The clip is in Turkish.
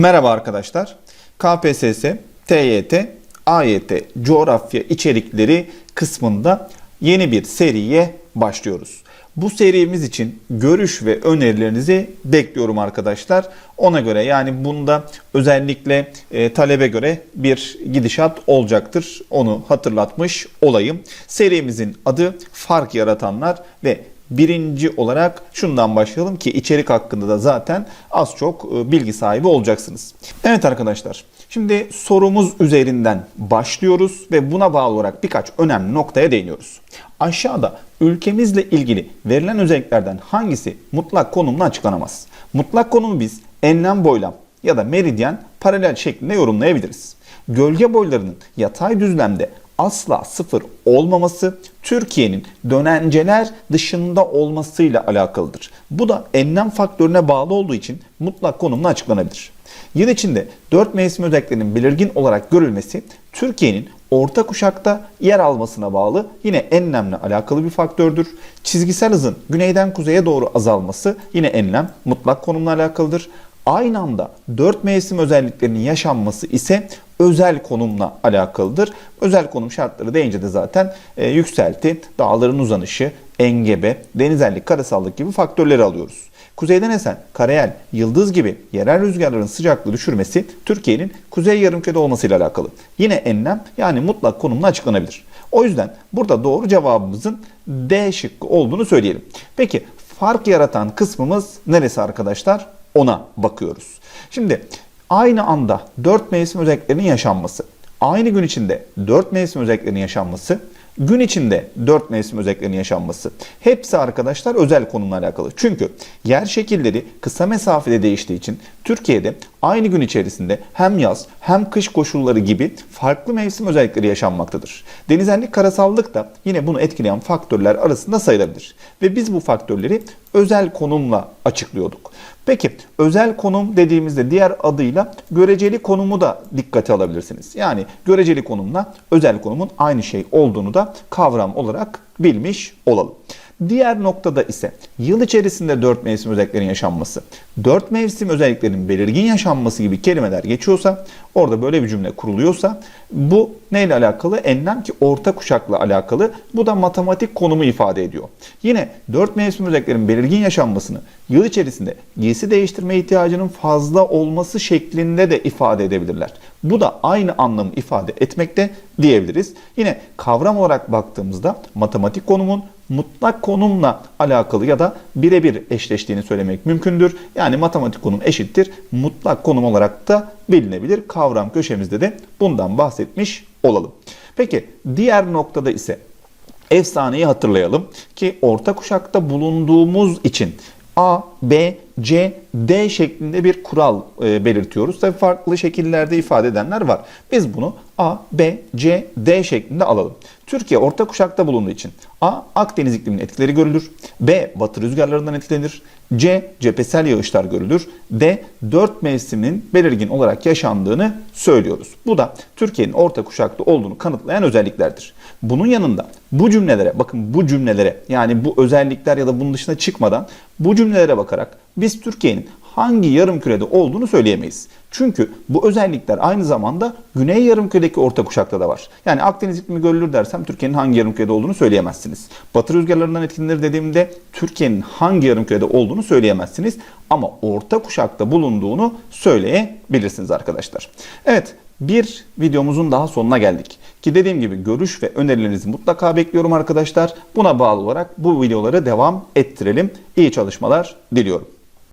Merhaba arkadaşlar. KPSS, TYT, AYT coğrafya içerikleri kısmında yeni bir seriye başlıyoruz. Bu serimiz için görüş ve önerilerinizi bekliyorum arkadaşlar. Ona göre yani bunda özellikle e, talebe göre bir gidişat olacaktır. Onu hatırlatmış olayım. Serimizin adı Fark Yaratanlar ve Birinci olarak şundan başlayalım ki içerik hakkında da zaten az çok e, bilgi sahibi olacaksınız. Evet arkadaşlar şimdi sorumuz üzerinden başlıyoruz ve buna bağlı olarak birkaç önemli noktaya değiniyoruz. Aşağıda ülkemizle ilgili verilen özelliklerden hangisi mutlak konumla açıklanamaz? Mutlak konumu biz enlem boylam ya da meridyen paralel şeklinde yorumlayabiliriz. Gölge boylarının yatay düzlemde asla sıfır olmaması Türkiye'nin dönenceler dışında olmasıyla alakalıdır. Bu da enlem faktörüne bağlı olduğu için mutlak konumla açıklanabilir. Yıl içinde 4 mevsim özelliklerinin belirgin olarak görülmesi Türkiye'nin orta kuşakta yer almasına bağlı yine enlemle alakalı bir faktördür. Çizgisel hızın güneyden kuzeye doğru azalması yine enlem mutlak konumla alakalıdır. Aynı anda 4 mevsim özelliklerinin yaşanması ise özel konumla alakalıdır. Özel konum şartları deyince de zaten e, yükselti, dağların uzanışı, engebe, denizellik, karasallık gibi faktörleri alıyoruz. Kuzeyden esen karayel, yıldız gibi yerel rüzgarların sıcaklığı düşürmesi Türkiye'nin kuzey yarımkürede olmasıyla alakalı. Yine enlem yani mutlak konumla açıklanabilir. O yüzden burada doğru cevabımızın D şıkkı olduğunu söyleyelim. Peki fark yaratan kısmımız neresi arkadaşlar? Ona bakıyoruz. Şimdi aynı anda 4 mevsim özelliklerinin yaşanması, aynı gün içinde 4 mevsim özelliklerinin yaşanması, gün içinde 4 mevsim özelliklerinin yaşanması. Hepsi arkadaşlar özel konumla alakalı. Çünkü yer şekilleri kısa mesafede değiştiği için Türkiye'de aynı gün içerisinde hem yaz hem kış koşulları gibi farklı mevsim özellikleri yaşanmaktadır. Denizellik, karasallık da yine bunu etkileyen faktörler arasında sayılabilir. Ve biz bu faktörleri özel konumla açıklıyorduk. Peki özel konum dediğimizde diğer adıyla göreceli konumu da dikkate alabilirsiniz. Yani göreceli konumla özel konumun aynı şey olduğunu da kavram olarak bilmiş olalım. Diğer noktada ise yıl içerisinde 4 mevsim özelliklerinin yaşanması, 4 mevsim özelliklerinin belirgin yaşanması gibi kelimeler geçiyorsa, orada böyle bir cümle kuruluyorsa bu neyle alakalı? Enlem ki orta kuşakla alakalı. Bu da matematik konumu ifade ediyor. Yine 4 mevsim özelliklerin belirgin yaşanmasını yıl içerisinde giysi değiştirme ihtiyacının fazla olması şeklinde de ifade edebilirler. Bu da aynı anlamı ifade etmekte diyebiliriz. Yine kavram olarak baktığımızda matematik konumun mutlak konumla alakalı ya da birebir eşleştiğini söylemek mümkündür. Yani matematik konum eşittir mutlak konum olarak da bilinebilir. Kavram köşemizde de bundan bahsetmiş olalım. Peki diğer noktada ise efsaneyi hatırlayalım ki orta kuşakta bulunduğumuz için A, B, C, D şeklinde bir kural e, belirtiyoruz. Tabii farklı şekillerde ifade edenler var. Biz bunu A, B, C, D şeklinde alalım. Türkiye orta kuşakta bulunduğu için A. Akdeniz ikliminin etkileri görülür. B. Batı rüzgarlarından etkilenir. C. Cephesel yağışlar görülür. D. Dört mevsimin belirgin olarak yaşandığını söylüyoruz. Bu da Türkiye'nin orta kuşakta olduğunu kanıtlayan özelliklerdir. Bunun yanında bu cümlelere bakın bu cümlelere yani bu özellikler ya da bunun dışına çıkmadan bu cümlelere bakarak biz Türkiye'nin hangi yarım kürede olduğunu söyleyemeyiz. Çünkü bu özellikler aynı zamanda Güney Yarımküre'deki orta kuşakta da var. Yani Akdeniz iklimi görülür dersem Türkiye'nin hangi yarımkürede olduğunu söyleyemezsiniz. Batı rüzgarlarından etkilenir dediğimde Türkiye'nin hangi yarımkürede olduğunu söyleyemezsiniz. Ama orta kuşakta bulunduğunu söyleyebilirsiniz arkadaşlar. Evet bir videomuzun daha sonuna geldik. Ki dediğim gibi görüş ve önerilerinizi mutlaka bekliyorum arkadaşlar. Buna bağlı olarak bu videoları devam ettirelim. İyi çalışmalar diliyorum.